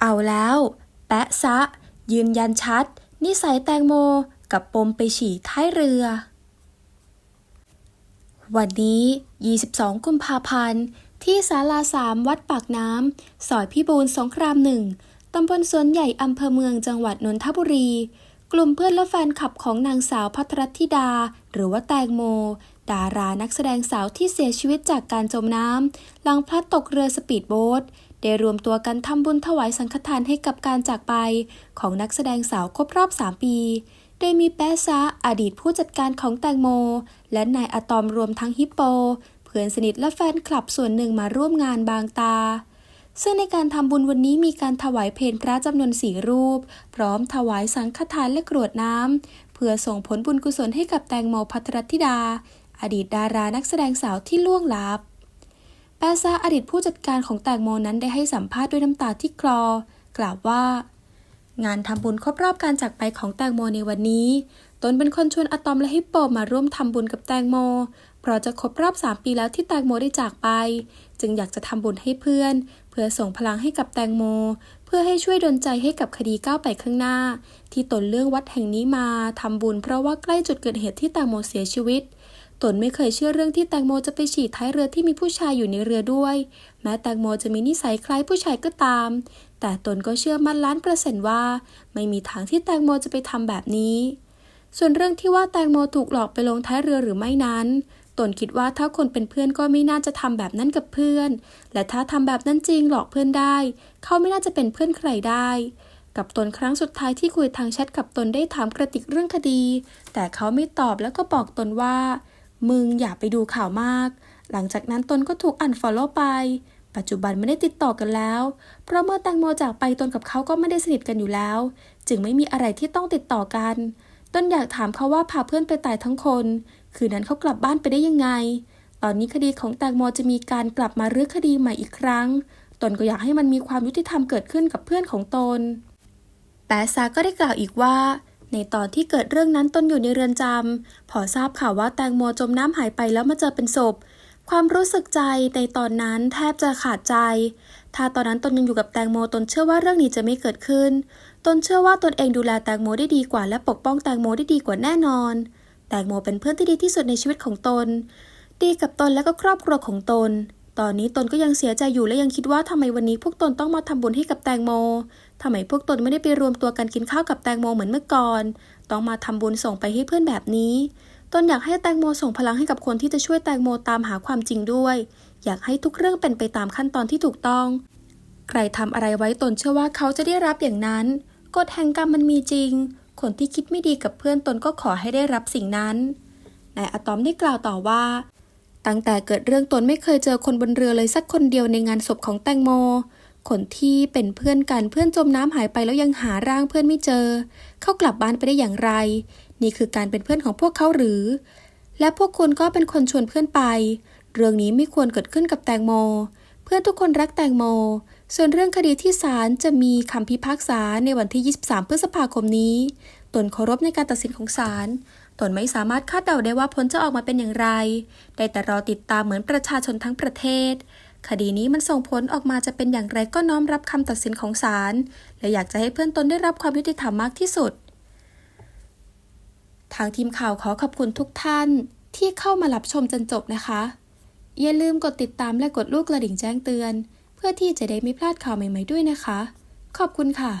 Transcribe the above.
เอาแล้ว แปะซะ ยืนยันชัด นิสัยแตงโมกับปมไปฉี่ท้ายเรือ วันนี้ 22 กุมภาพันธ์ ที่ศาลาสามวัดปากน้ำซอยพิบูลสงครามหนึ่งตำบลสวนใหญ่อำเภอเมืองจังหวัดนนทบุรี กลุ่มเพื่อนและแฟนคลับของนางสาวพัทรธิดา หรือว่าแตงโม ดารานักแสดงสาวที่เสียชีวิตจากการจมน้ำหลังพลัดตกเรือสปีดโบ๊ท ได้รวมตัวกันทำบุญถวายสังฆทานให้กับการจากไป ของนักแสดงสาวครบรอบ 3 ปี โดยมีแป๊ะซะอดีตผู้จัดการของแตงโม และนายอะตอมรวมทั้งฮิปโป เพื่อนสนิทและแฟนคลับส่วนหนึ่งมาร่วมงานบางตา ซึ่งในการทำบุญวันนี้มีการถวายเพลพระจำนวนสี่รูป พร้อมถวายสังฆทานและกรวดน้ำเพื่อส่งผลบุญกุศลให้กับแตงโมพัทรธิดา อดีตดารานักแสดงสาวที่ล่วงลับ แปซาอดีตผู้จัดการของแตงโมนั้นได้ให้สัมภาษณ์ด้วยน้ำตาที่คลอ กล่าวว่า งานทำบุญครบรอบการจากไปของแตงโมในวันนี้ ตนเป็นคนชวนอะตอมและฮิปโปมาร่วมทำบุญกับแตงโม เพราะจะครบรอบ 3 ปีแล้วที่แตงโมได้จากไป จึงอยากจะทำบุญให้เพื่อน เพื่อส่งพลังให้กับแตงโม เพื่อให้ช่วยดลใจให้กับคดีก้าวไปข้างหน้า ที่ตนเรื่องวัดแห่งนี้มาทำบุญเพราะว่าใกล้จุดเกิดเหตุที่แตงโมเสียชีวิต ตนไม่เคยเชื่อเรื่องที่แตงโมจะไปฉี่ท้ายเรือที่มีผู้ชายอยู่ในเรือด้วย แม้แตงโมจะมีนิสัยคล้ายผู้ชายก็ตาม แต่ตนก็เชื่อมั่นล้านเปอร์เซนต์ว่า ไม่มีทางที่แตงโมจะไปทำแบบนี้ ส่วนเรื่องที่ว่าแตงโมถูกหลอกไปลงท้ายเรือหรือไม่นั้น ตนคิดว่าถ้าคนเป็นเพื่อนก็ไม่น่าจะทำแบบนั้นกับเพื่อน และถ้าทำแบบนั้นจริงหลอกเพื่อนได้ เขาไม่น่าจะเป็นเพื่อนใครได้กับตนครั้งสุดท้ายที่คุยทางแชทกับตนได้ถามกระติกเรื่องคดี แต่เขาไม่ตอบแล้วก็บอกตนว่า มึงอย่าไปดูข่าวมาก หลังจากนั้นตนก็ถูกอันฟอลโล่ไป ปัจจุบันไม่ได้ติดต่อกันแล้ว เพราะเมื่อแตงโมจากไปตนกับเขาก็ไม่ได้สนิทกันอยู่แล้ว จึงไม่มีอะไรที่ต้องติดต่อกันตนอยากถามเขาว่าพาเพื่อนไปตายทั้งคน คืนนั้นเขากลับบ้านไปได้ยังไง ตอนนี้คดีของแตงโมจะมีการกลับมารื้อคดีใหม่อีกครั้ง ตนก็อยากให้มันมีความยุติธรรมเกิดขึ้นกับเพื่อนของตนแปะซาก็ได้กล่าวอีกว่า ในตอนที่เกิดเรื่องนั้นตนอยู่ในเรือนจำพอทราบข่าวว่าแตงโมจมน้ำหายไปแล้วมาเจอเป็นศพ ความรู้สึกใจในตอนนั้นแทบจะขาดใจ ถ้าตอนนั้นตนยังอยู่กับแตงโมตนเชื่อว่าเรื่องนี้จะไม่เกิดขึ้น ตนเชื่อว่าตนเองดูแลแตงโมได้ดีกว่า และปกป้องแตงโมได้ดีกว่าแน่นอน แตงโมเป็นเพื่อนที่ดีที่สุดในชีวิตของตน ดีกับตนและก็ครอบครัวของตน ตอนนี้ตนก็ยังเสียใจอยู่และยังคิดว่าทำไมวันนี้พวกตนต้องมาทำบุญให้กับแตงโมทำไมพวกตนไม่ได้ไปรวมตัวกันกินข้าวกับแตงโมเหมือนเมื่อก่อน ต้องมาทำบุญส่งไปให้เพื่อนแบบนี้ตนอยากให้แตงโมส่งพลังให้กับคนที่จะช่วยแตงโมตามหาความจริงด้วย อยากให้ทุกเรื่องเป็นไปตามขั้นตอนที่ถูกต้อง ใครทำอะไรไว้ตนเชื่อว่าเขาจะได้รับอย่างนั้นกฎแห่งกรรมมันมีจริง คนที่คิดไม่ดีกับเพื่อนตนก็ขอให้ได้รับสิ่งนั้นนายอะตอมได้กล่าวต่อว่า ตั้งแต่เกิดเรื่องตนไม่เคยเจอคนบนเรือเลยสักคนเดียวในงานศพของแตงโม คนที่เป็นเพื่อนกันเพื่อนจมน้ำหายไปแล้วยังหาร่างเพื่อนไม่เจอ เขากลับบ้านไปได้อย่างไร นี่คือการเป็นเพื่อนของพวกเขาหรือ และพวกคุณก็เป็นคนชวนเพื่อนไป เรื่องนี้ไม่ควรเกิดขึ้นกับแตงโม เพื่อนทุกคนรักแตงโม ส่วนเรื่องคดีที่ศาลจะมีคำพิพากษาในวันที่ 23 พฤษภาคมนี้ ตนเคารพในการตัดสินของศาล ตนไม่สามารถคาดเดาได้ว่าผลจะออกมาเป็นอย่างไร ได้แต่รอติดตามเหมือนประชาชนทั้งประเทศ คดีนี้มันส่งผลออกมาจะเป็นอย่างไรก็น้อมรับคำตัดสินของศาล และอยากจะให้เพื่อนตนได้รับความยุติธรรมมากที่สุด ทางทีมข่าวขอขอบคุณทุกท่านที่เข้ามารับชมจนจบนะคะ อย่าลืมกดติดตามและกดลูกกระดิ่งแจ้งเตือน เพื่อที่จะได้ไม่พลาดข่าวใหม่ ๆด้วยนะคะ ขอบคุณค่ะ